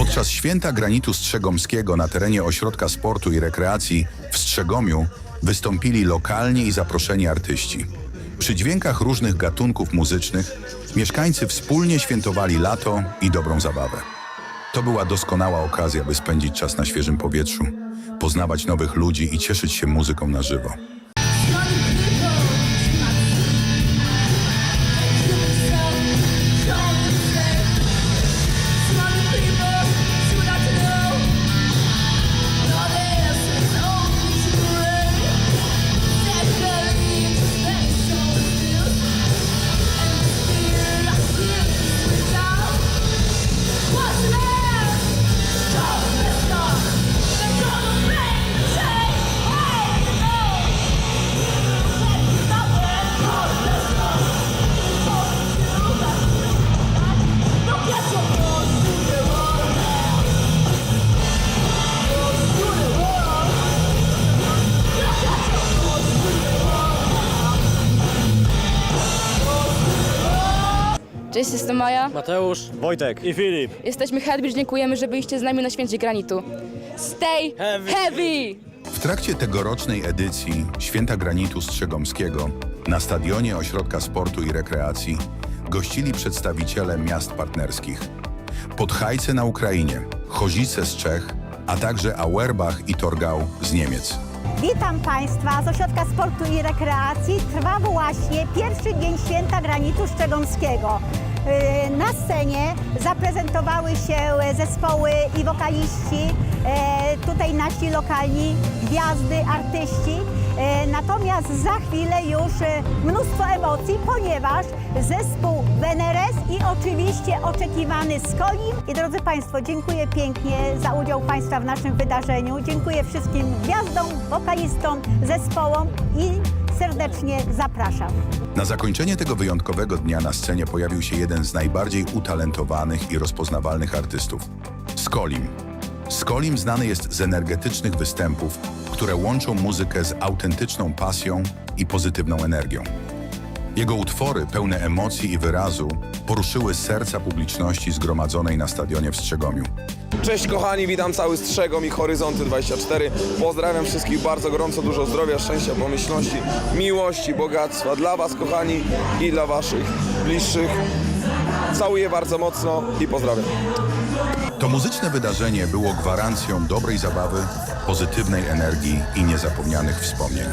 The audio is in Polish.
Podczas święta granitu strzegomskiego na terenie Ośrodka Sportu i Rekreacji w Strzegomiu wystąpili lokalni i zaproszeni artyści. Przy dźwiękach różnych gatunków muzycznych mieszkańcy wspólnie świętowali lato i dobrą zabawę. To była doskonała okazja, by spędzić czas na świeżym powietrzu, poznawać nowych ludzi i cieszyć się muzyką na żywo. Cześć, jestem Maja. Mateusz, Wojtek i Filip. Jesteśmy Headbridge, dziękujemy, że byliście z nami na święcie granitu. Stay Heavy. heavy! W trakcie tegorocznej edycji Święta Granitu Strzegomskiego na stadionie Ośrodka Sportu i Rekreacji gościli przedstawiciele miast partnerskich. Podhajce na Ukrainie, Chozice z Czech, a także Auerbach i Torgau z Niemiec. Witam Państwa z Ośrodka Sportu i Rekreacji. Trwa właśnie pierwszy dzień Święta Granitu Szczegomskiego. Yy, Na scenie zaprezentowały się zespoły i wokaliści, e, tutaj nasi lokalni gwiazdy, artyści. E, Natomiast za chwilę już e, mnóstwo emocji, ponieważ zespół Veneres i oczywiście oczekiwany Skolim. I drodzy Państwo, dziękuję pięknie za udział Państwa w naszym wydarzeniu. Dziękuję wszystkim gwiazdom, wokalistom, zespołom i serdecznie zapraszam. Na zakończenie tego wyjątkowego dnia na scenie pojawił się jeden z najbardziej utalentowanych i rozpoznawalnych artystów Skolim. Skolim znany jest z energetycznych występów, które łączą muzykę z autentyczną pasją i pozytywną energią. Jego utwory, pełne emocji i wyrazu, poruszyły serca publiczności zgromadzonej na stadionie w Strzegomiu. Cześć kochani, witam cały Strzegom i Horyzonty 24. Pozdrawiam wszystkich bardzo gorąco, dużo zdrowia, szczęścia, pomyślności, miłości, bogactwa dla Was kochani i dla Waszych bliższych. Całuję bardzo mocno i pozdrawiam. To muzyczne wydarzenie było gwarancją dobrej zabawy, pozytywnej energii i niezapomnianych wspomnień.